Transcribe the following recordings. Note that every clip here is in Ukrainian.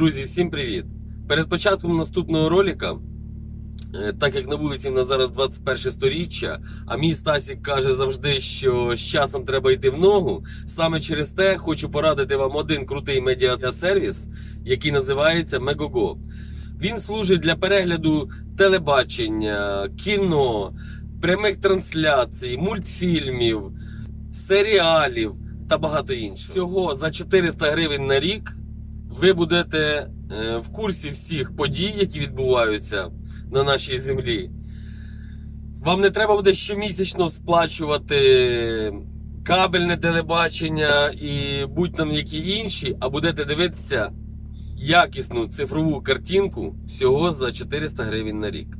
Друзі, всім привіт! Перед початком наступного ролика, е, так як на вулиці в нас зараз 21 сторіччя, а мій Стасік каже завжди, що з часом треба йти в ногу. Саме через те хочу порадити вам один крутий медіасервіс, який називається Megogo. Він служить для перегляду телебачення, кіно, прямих трансляцій, мультфільмів, серіалів та багато іншого. Всього за 400 гривень на рік ви будете е, в курсі всіх подій, які відбуваються на нашій землі. Вам не треба буде щомісячно сплачувати кабельне телебачення і будь-там які інші, а будете дивитися якісну цифрову картинку всього за 400 гривень на рік.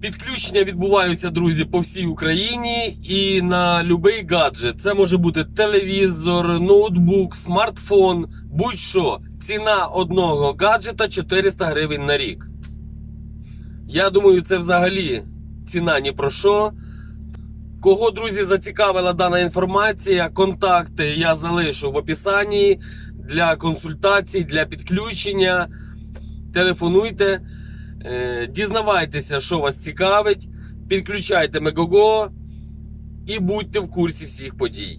Підключення відбуваються, друзі, по всій Україні і на будь-який гаджет. Це може бути телевізор, ноутбук, смартфон, будь-що. Ціна одного гаджета 400 гривень на рік. Я думаю, це взагалі ціна ні про що. Кого, друзі, зацікавила дана інформація, контакти я залишу в описанні для консультацій, для підключення. Телефонуйте. Е, Дізнавайтеся, що вас цікавить, підключайте Мегого і будьте в курсі всіх подій.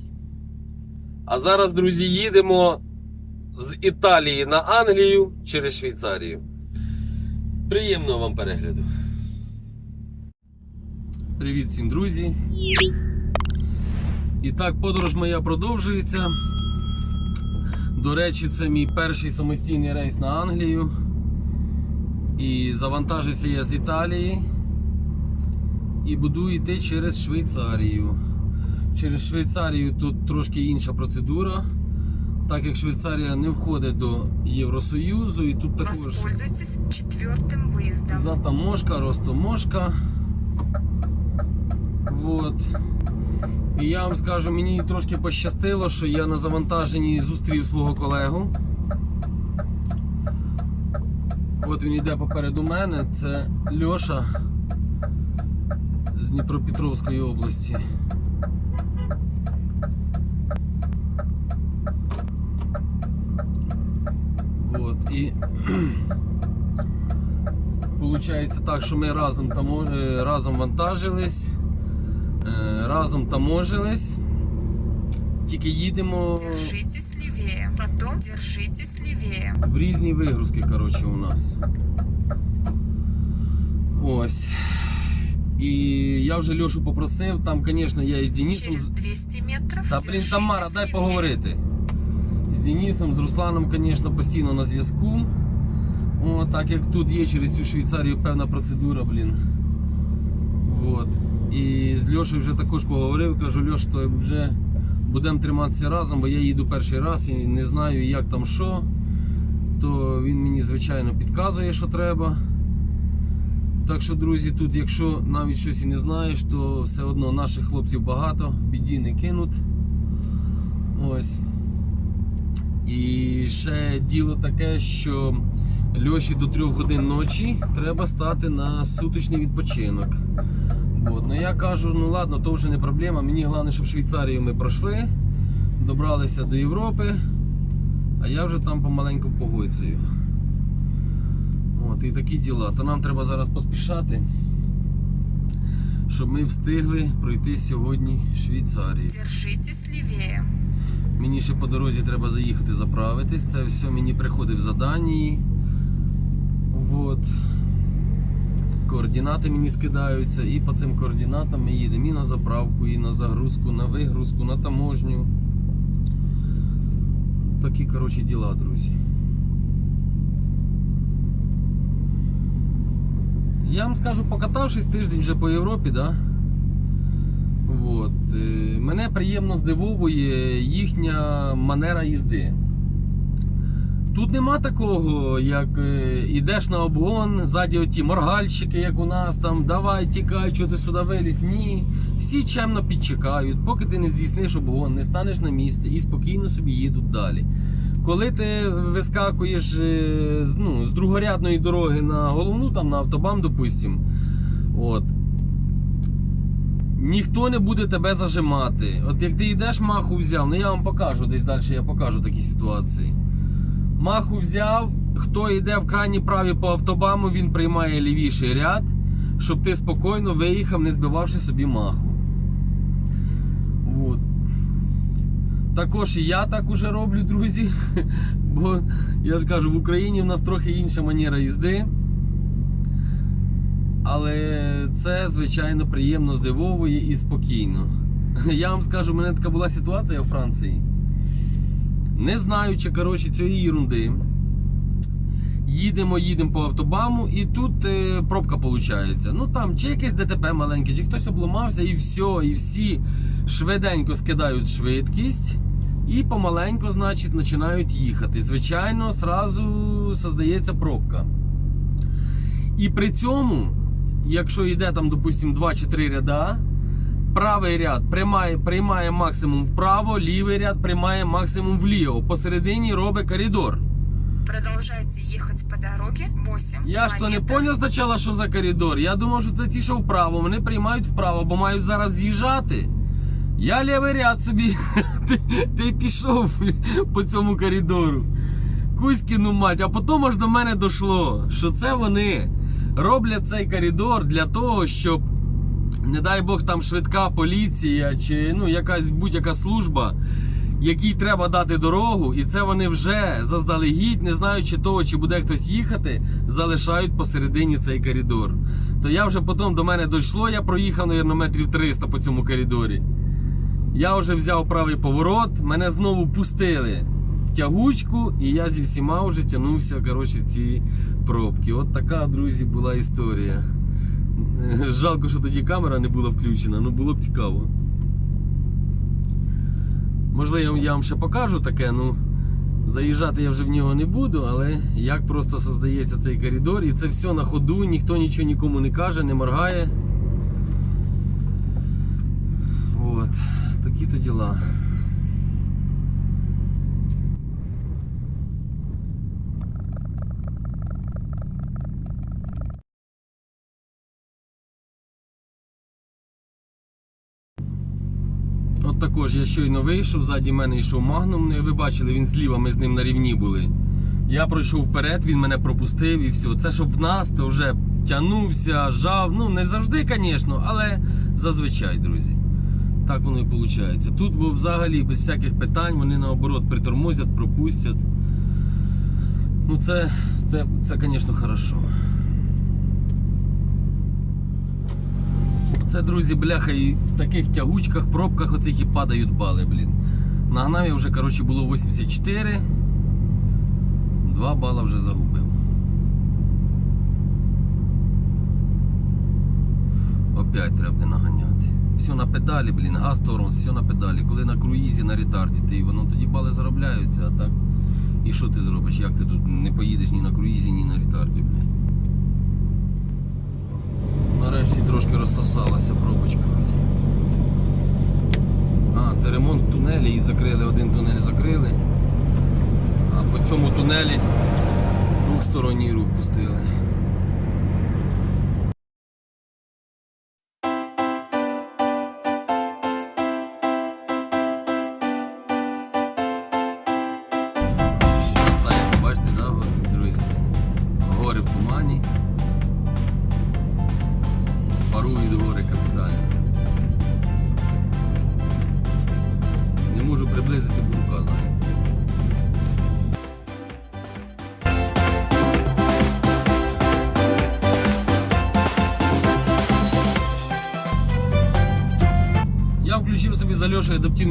А зараз, друзі, їдемо з Італії на Англію через Швейцарію. Приємного вам перегляду. Привіт всім, друзі. І так, подорож моя продовжується. До речі, це мій перший самостійний рейс на Англію. І завантажився я з Італії і буду йти через Швейцарію. Через Швейцарію тут трошки інша процедура, так як Швейцарія не входить до Євросоюзу, і тут також четвертым выездом. затаможка, ростоможка. Вот. І я вам скажу, мені трошки пощастило, що я на завантаженні зустрів свого колегу. От він йде попереду мене, це Льоша з Дніпропетровської області. Вот. І Получається так, що ми разом, тамо, е, разом вантажились, е, разом таможились. Тільки їдемо Держитесь левее. Держитесь левее. в різні вигрузки, коротше, у нас. Ось. І я вже Льошу попросив, там, звісно, я із Денисом. Через 200 метров Та блін, Тамара, дай поговорити. З Денисом, з Русланом, звісно, постійно на зв'язку. О, так як тут є через цю Швейцарію певна процедура, блін. Вот. І з Льошею вже також поговорив, кажу, Льош, то вже будемо триматися разом, бо я їду перший раз і не знаю, як там що. То він мені, звичайно, підказує, що треба. Так що, друзі, тут, якщо навіть щось і не знаєш, то все одно наших хлопців багато, в біді не кинуть. Ось. І ще діло таке, що Льоші до 3 годин ночі треба стати на суточний відпочинок. От. Ну я кажу, ну ладно, то вже не проблема. Мені головне, щоб Швейцарію ми пройшли, добралися до Європи, а я вже там помаленьку погойцею. От, і такі діла. То нам треба зараз поспішати, щоб ми встигли пройти сьогодні Швейцарію. Держитесь левее. Мені ще по дорозі треба заїхати заправитись. Це все мені приходить в заданні. Вот. Координати мені скидаються, і по цим координатам ми їдемо і на заправку, і на загрузку, на вигрузку, на таможню. Такі, коротше, діла, друзі. Я вам скажу, покатавшись тиждень вже по Європі, да? Вот. е, Мене приємно здивовує їхня манера їзди. Тут нема такого, як е, ідеш на обгон, ззаді оті моргальщики, як у нас там, давай, тікай, що ти сюди виліз. Ні. Всі чемно підчекають, поки ти не здійсниш обгон, не станеш на місці і спокійно собі їдуть далі. Коли ти вискакуєш е, ну, з другорядної дороги на головну, там на автобан, допустим, от, ніхто не буде тебе зажимати. От як ти йдеш, маху взяв, ну я вам покажу десь далі, я покажу такі ситуації. Маху взяв. Хто йде в крайній праві по автобаму, він приймає лівіший ряд, щоб ти спокійно виїхав, не збивавши собі маху. От. Також і я так уже роблю, друзі. Бо я ж кажу, в Україні в нас трохи інша манера їзди. Але це, звичайно, приємно здивовує і спокійно. Я вам скажу, у мене така була ситуація у Франції. Не знаючи, коротше, цієї ерунди. Їдемо, їдемо по автобаму, і тут е, пробка виходить. Ну там чи якесь ДТП маленьке, чи хтось обламався, і все, і всі швиденько скидають швидкість. І помаленько, значить, починають їхати. Звичайно, зразу создається пробка. І при цьому, якщо йде там, допустимо, 2 чи 3 ряда, правий ряд приймає, приймає максимум вправо, лівий ряд приймає максимум вліво. Посередині робить коридор. Продолжайте ехать по дороге 8 Я ж то не поняв спочатку, що за коридор. Я думав, що це ті, що вправо. Вони приймають вправо, бо мають зараз з'їжджати. Я лівий ряд собі. ти, ти пішов по цьому коридору. Кузькіну мать, а потім аж до мене дійшло, що це вони роблять цей коридор для того, щоб, не дай Бог, там швидка поліція чи ну, якась будь-яка служба, якій треба дати дорогу, і це вони вже заздалегідь, не знаючи того, чи буде хтось їхати, залишають посередині цей коридор. То я вже потім до мене дійшло, я проїхав, мабуть, метрів 300 по цьому коридорі. Я вже взяв правий поворот, мене знову пустили в тягучку, і я зі всіма вже тягнувся коротше, в ці пробки. От така, друзі, була історія. Жалко, що тоді камера не була включена, ну було б цікаво. Можливо, я вам ще покажу таке, ну заїжджати я вже в нього не буду, але як просто создається цей коридор, і це все на ходу, ніхто нічого нікому не каже, не моргає. От, такі то діла. Також я щойно вийшов, ззаді мене йшов магнум. Ну, Ви бачили, він зліва, ми з ним на рівні були. Я пройшов вперед, він мене пропустив і все. Це щоб в нас, то вже тягнувся, жав. Ну, не завжди, звісно, але зазвичай, друзі. Так воно і виходить. Тут взагалі без всяких питань вони наоборот притормозять, пропустять. Ну, це, це, це, звісно, хорошо. Це, друзі, бляха, і в таких тягучках, пробках оцих і падають бали, блін. Нагнав я вже, коротше, було 84. 2 бала вже загубив. Опять треба наганяти. Все на педалі, блін, газ тормоз, все на педалі. Коли на круїзі, на ретарді, ти воно тоді бали заробляються, а так. І що ти зробиш? Як ти тут не поїдеш ні на круїзі, ні на ретарді, блін. Нарешті трошки розсосалася пробочка. А, це ремонт в тунелі і закрили, один тунель закрили. А по цьому тунелі двохсторонній рух пустили.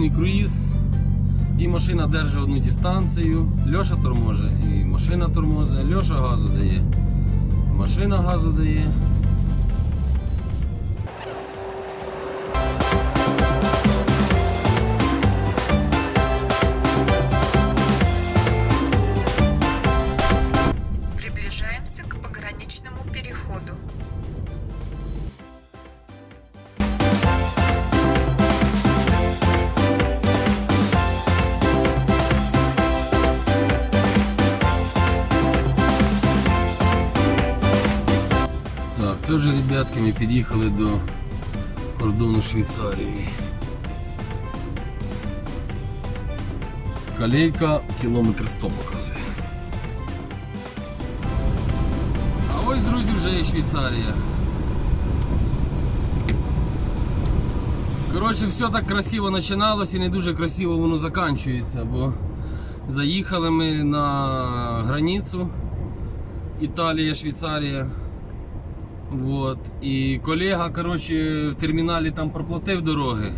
Адаптивний круїз. І машина держить одну дистанцію. Льоша торможе, і машина тормозить, Льоша газу дає. Машина газу дає. ми під'їхали до кордону Швейцарії. Калейка кілометр 100 показує. А ось, друзі, вже є Швейцарія. Коротше, все так красиво починалося і не дуже красиво воно закінчується, бо заїхали ми на границю Італія, Швейцарія. Вот. І колега коротше, в терміналі там проплатив дороги.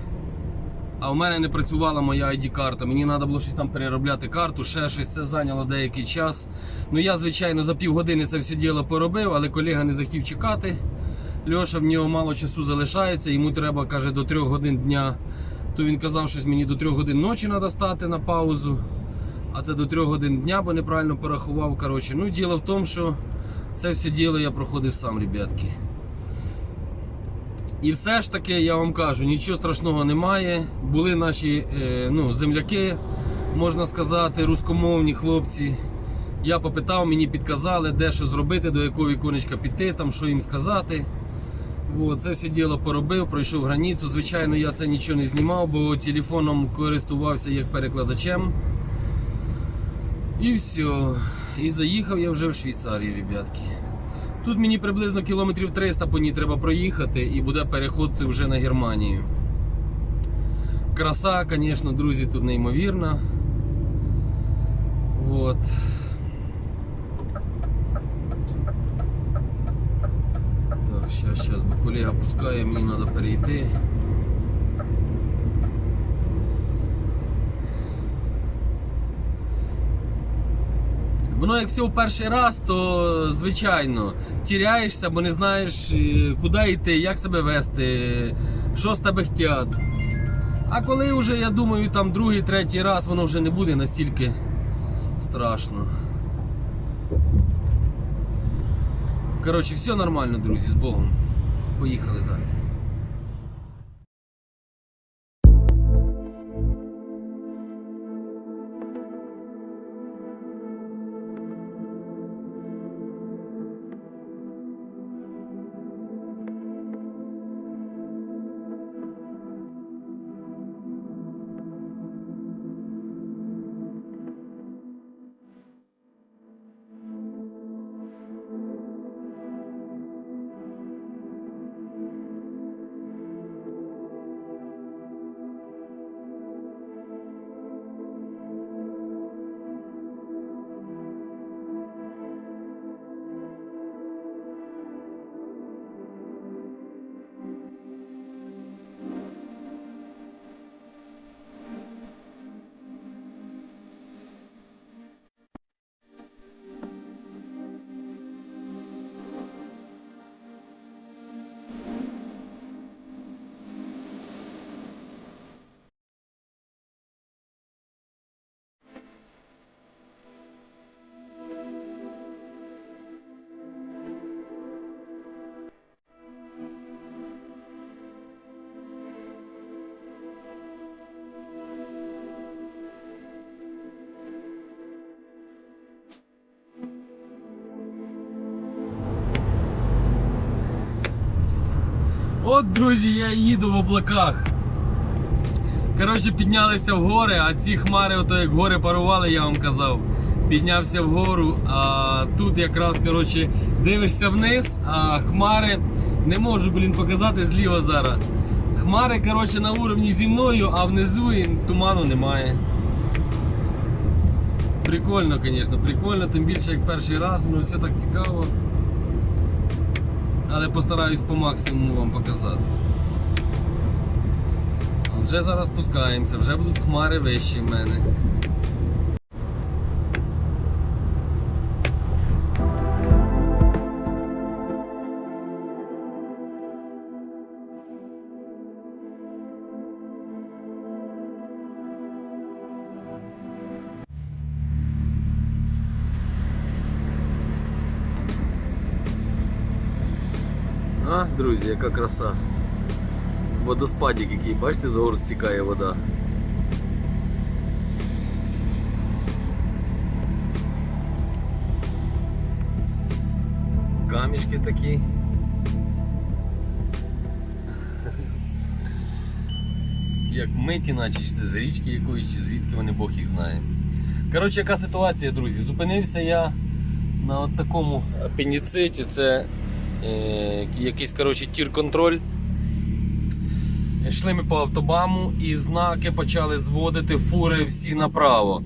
А в мене не працювала моя ID-карта. Мені треба було щось там переробляти карту, ще щось. Це зайняло деякий час. Ну я, звичайно, за півгодини це все діло поробив, але колега не захотів чекати. Льоша в нього мало часу залишається, йому треба, каже, до 3 годин дня. То він казав, що мені до 3 годин ночі треба стати на паузу. А це до 3 годин дня, бо неправильно порахував. Коротше, ну діло в тому, що це все діло я проходив сам, ребятки. І все ж таки, я вам кажу, нічого страшного немає. Були наші е, ну, земляки, можна сказати, рускомовні хлопці. Я попитав, мені підказали, де що зробити, до якого віконечка піти, там, що їм сказати. От, це все діло поробив, пройшов границю. Звичайно, я це нічого не знімав, бо телефоном користувався як перекладачем. І все. І заїхав я вже в Швейцарію, ребятки. Тут мені приблизно кілометрів 300 по ній треба проїхати і буде переход вже на Германію. Краса, звісно, друзі, тут неймовірна. Вот. Так, сейчас, сейчас, бо колега пускає, мені треба перейти. Воно як все в перший раз, то звичайно тіряєшся, бо не знаєш, е, куди йти, як себе вести, що з тебе хотять. А коли вже, я думаю, там другий, третій раз воно вже не буде настільки страшно. Коротше, все нормально, друзі, з Богом. Поїхали далі. От, друзі, я їду в облаках. Коротше, піднялися в гори, а ці хмари, ото як гори парували, я вам казав. Піднявся вгору, а тут якраз коротше, дивишся вниз, а хмари не можу блін, показати зліва зараз. Хмари коротше, на уровні зі мною, а внизу і туману немає. Прикольно, звісно, прикольно, тим більше як перший раз, воно все так цікаво. Але постараюсь по максимуму вам показати. Вже зараз спускаємося, вже будуть хмари вищі в мене. А, друзі, яка краса. Водоспадик який, бачите, з гор стікає вода. Камішки такі. Як миті, наче це з річки якоїсь, чи звідки вони Бог їх знає. Коротше, яка ситуація, друзі? Зупинився я на от такому апендициті. Це якийсь коротше, тір-контроль. Йшли ми по автобаму і знаки почали зводити фури всі направо.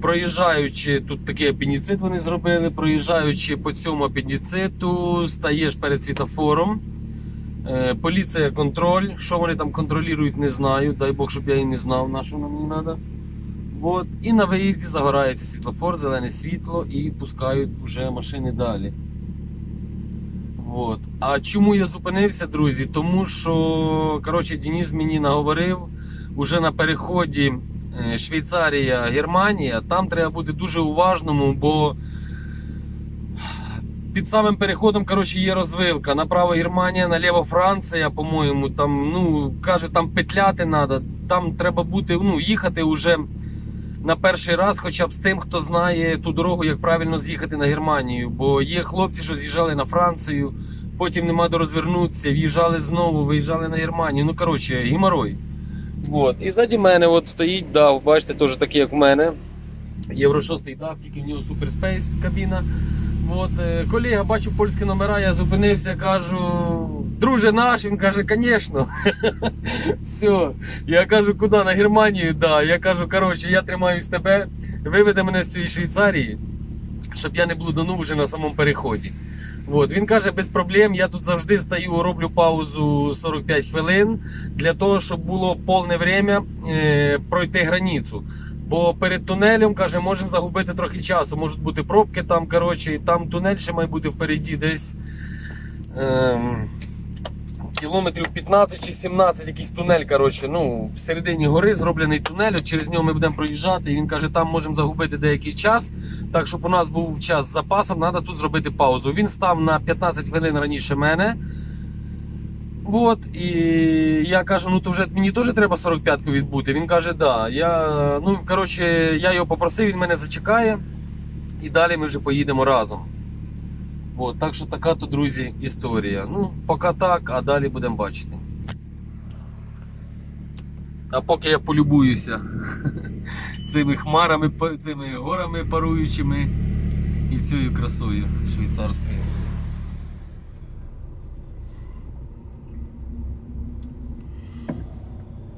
Проїжджаючи, тут такий апендицит вони зробили, проїжджаючи по цьому апендициту, стаєш перед світофором. Е, поліція контроль. Що вони там контролюють, не знаю. Дай Бог, щоб я і не знав, на що воно мені треба. Вот. І на виїзді загорається світлофор, зелене світло і пускають вже машини далі. Вот. А чому я зупинився, друзі? Тому що коротше, Денис мені наговорив уже на переході е, Швейцарія, Германія. Там треба бути дуже уважному, бо під самим переходом коротше, є розвилка. Направо Германія, наліво Франція, по-моєму. Там, ну, каже, там петляти треба. Там треба бути, ну, їхати вже на перший раз, хоча б з тим, хто знає ту дорогу, як правильно з'їхати на Германію. Бо є хлопці, що з'їжджали на Францію, потім нема де розвернутися, в'їжджали знову, виїжджали на Германію. Ну, коротше, геморой. Вот. І ззаді мене от стоїть DAF, бачите, теж такий, як в мене. Євро 6 DAF, тільки в нього суперспейс кабіна. От, е, колега, бачу польські номера, я зупинився, кажу, друже наш, він каже, звісно. Все. Я кажу, куди? На Германію? Да. Я кажу, коротше, я тримаюсь тебе, виведе мене з цієї Швейцарії, щоб я не блуданув уже на самому переході. От. Він каже, без проблем, я тут завжди стою, роблю паузу 45 хвилин для того, щоб було повне время е, пройти границю. Бо перед тунелем, каже, можемо загубити трохи часу. Можуть бути пробки там, коротше, і там тунель ще має бути впереді десь. Ем, кілометрів 15 чи 17 якийсь тунель. Коротше, ну, в середині гори зроблений тунель. От через нього ми будемо проїжджати. І він каже, там можемо загубити деякий час. Так, щоб у нас був час з запасом, треба тут зробити паузу. Він став на 15 хвилин раніше мене. Вот, і я кажу, ну то вже мені теж треба 45-ку відбути. Він каже, да. Я, ну, коротше, я його попросив, він мене зачекає. І далі ми вже поїдемо разом. От, так що така то, друзі, історія. Ну, поки так, а далі будемо бачити. А поки я полюбуюся цими хмарами, цими горами паруючими і цією красою швейцарською.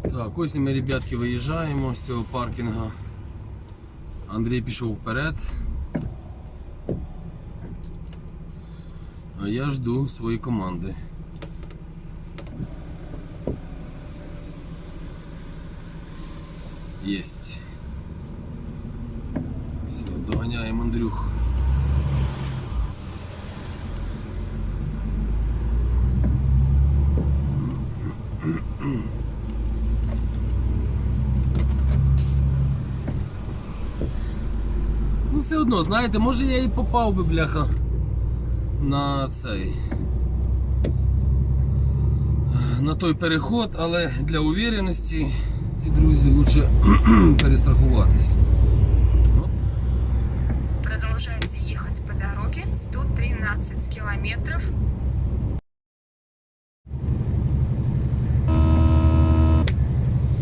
Так, ось ми, ребятки, виїжджаємо з цього паркінга. Андрій пішов вперед. А я жду своєї команди. Єсть. Все, доганяємо Андрюху. Ну, все одно, знаєте, може я і попав би, бляха, на цей. На той переход, але для увереності ці друзі лучше перестрахуватись. Продолжайте ехать по дороге 113 километров.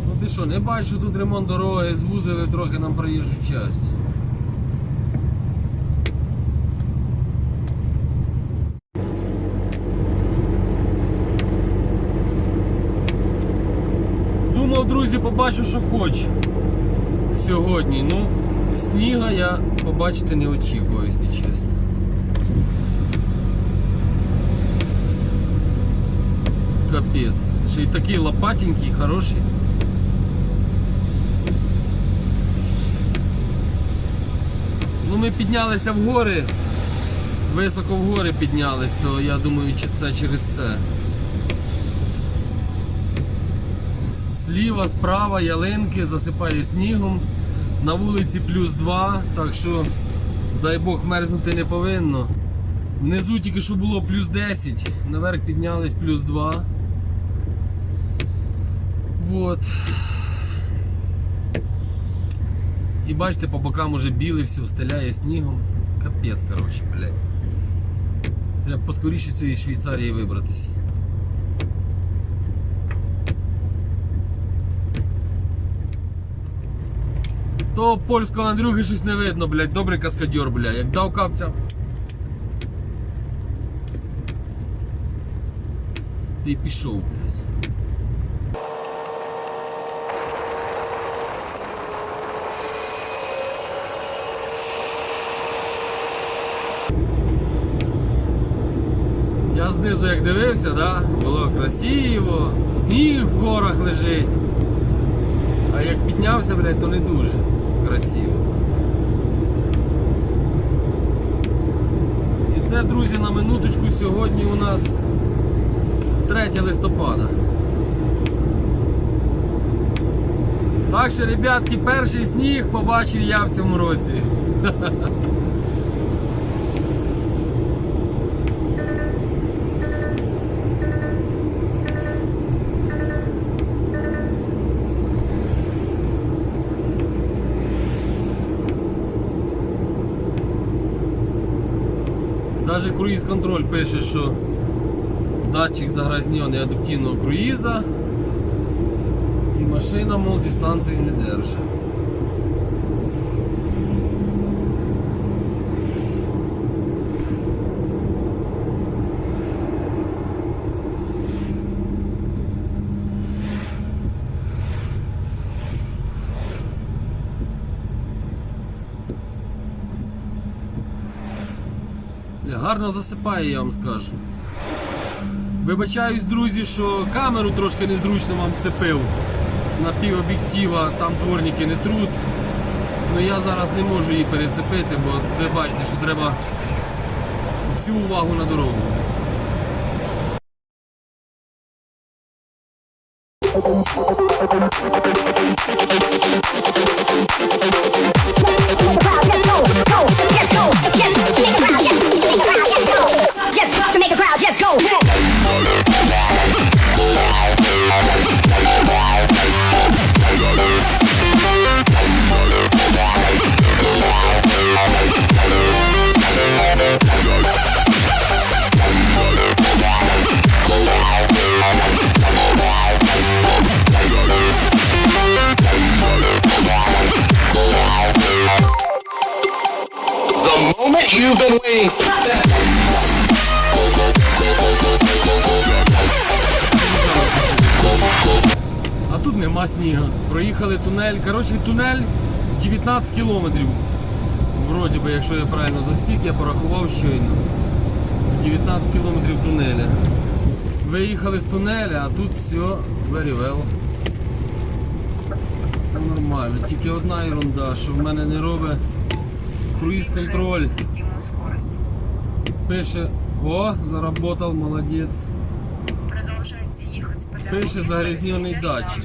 Ну ти що, не бачиш, що тут ремонт дороги, звузили трохи нам проїжджу часть. Думав, друзі, побачу, що хочу сьогодні. Ну, сніга я побачити не очікував, якщо чесно. Капець. Ще й такий лопатенький, хороший. Ну, ми піднялися в гори, високо в гори піднялись, то я думаю, чи це через це. Зліва, справа ялинки засипає снігом. На вулиці плюс 2, так що, дай Бог, мерзнути не повинно. Внизу тільки що було плюс 10, наверх піднялись плюс 2. Вот. І бачите, по бокам уже білий все встеляє снігом. Капець, коротше, блядь. Треба поскоріше з цієї Швейцарії вибратися. То польського Андрюхи щось не видно, блядь, добрий каскадьор, блядь, як дав капця. Ти пішов, блядь. Я знизу як дивився, да? було красиво, сніг в горах лежить. А як піднявся, блядь, то не дуже красиво. І це, друзі, на минуточку сьогодні у нас 3 листопада. Так що, ребятки, перший сніг побачив я в цьому році. Даже круїз-контроль пише, що датчик загрязнений адаптивного круїза і машина, мол, дистанції не держить. Гарно засипає, я вам скажу. Вибачаюсь, друзі, що камеру трошки незручно вам цепив на пів об'єктива, там дворники не труд. Ну я зараз не можу її перецепити, бо ви бачите, що треба всю увагу на дорогу. 19 кілометрів. Вроді би, якщо я правильно засік, я порахував щойно. 19 кілометрів тунеля. Виїхали з тунеля, а тут все very well. Все нормально. Тільки одна ерунда, що в мене не робить круїз-контроль. Пише, о, заработал, молодець. Пише загрязненный 60 датчик.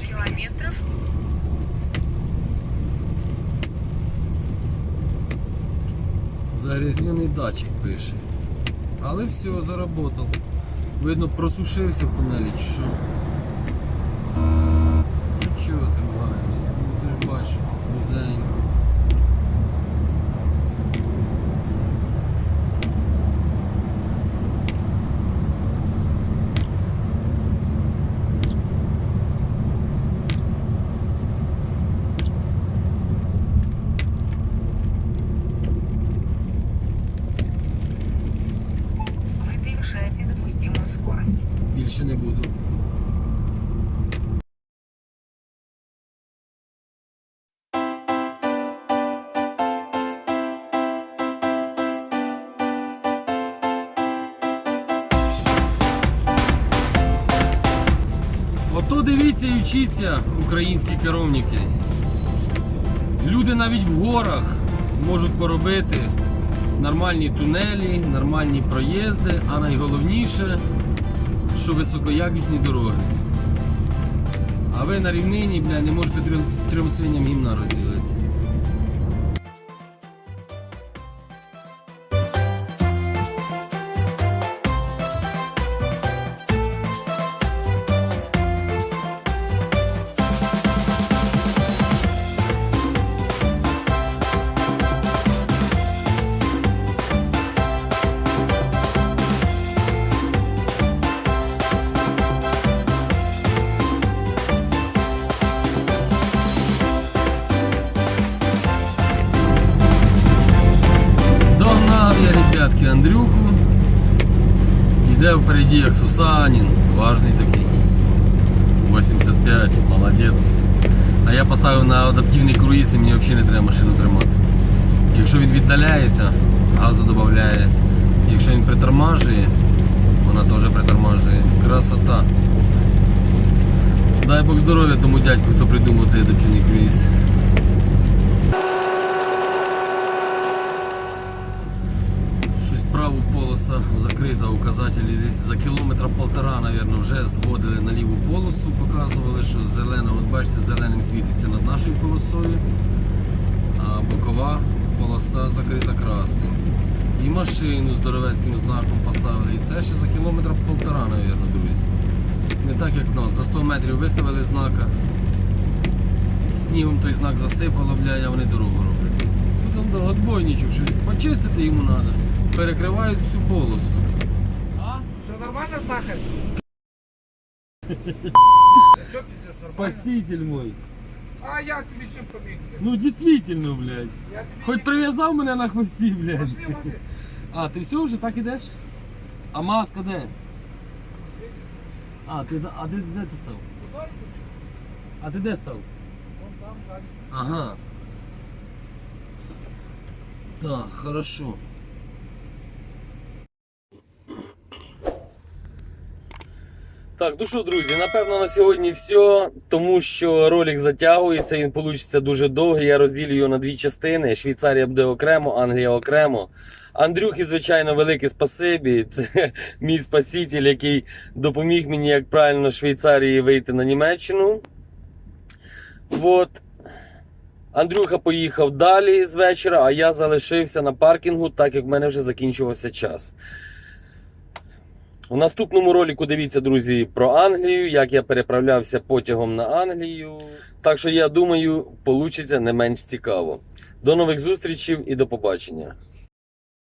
Загрязнений датчик пише. Але все, заработав. Видно, просушився в тунелі чи що. Ну чого ти маєшся? Ну ти ж бачиш, вузенько. Більше не буду. Ото дивіться і вчіться, українські керівники. Люди навіть в горах можуть поробити нормальні тунелі, нормальні проїзди, а найголовніше, що високоякісні дороги. А ви на рівнині, бля, не можете трьом, свиням гімна розділити. як Сусанін, важний такий. 85, молодець. А я поставив на адаптивний круїз і мені взагалі не треба машину тримати. Якщо він віддаляється, газу додає. Якщо він притормажує, вона теж притормажує. Красота. Дай Бог здоров'я тому дядьку, хто придумав цей адаптивний круїз. Закрита, указателі десь за кілометра полтора, мабуть, вже зводили на ліву полосу, показували, що зелена, от бачите, зеленим світиться над нашою полосою, а бокова полоса закрита красним. І машину з здоровецьким знаком поставили. І це ще за кілометра полтора, мабуть, друзі. Не так як нас. За 100 метрів виставили знака. Снігом той знак засипало, блядь, а вони дорогу роблять. Потім отбойничок, щось почистити йому треба. Перекривають всю полосу. Все нормально, знахар? Що пиздец, нормально? Спаситель мой. А я тобі чим поміг? блядь? Ну действительно, блядь. Я тобі Хоч не- прив'язав мене на хвості, блядь. Пошли, пошли. А, ти все вже так ідеш? А маска де? А, ти а де, де ти став? Куди йдеш? А ти де став? Вон там, далі. Ага. Так, хорошо. Так, ну що, друзі, напевно на сьогодні все, тому що ролик затягується, він вийде дуже довгий. Я розділю його на дві частини. Швейцарія буде окремо, Англія окремо. Андрюхі, звичайно, велике спасибі. Це мій спаситель, який допоміг мені, як правильно Швейцарії вийти на Німеччину. Вот. Андрюха поїхав далі з вечора, а я залишився на паркінгу, так як в мене вже закінчувався час. У наступному ролику дивіться, друзі, про Англію, як я переправлявся потягом на Англію. Так що я думаю, вийде не менш цікаво. До нових зустрічей і до побачення.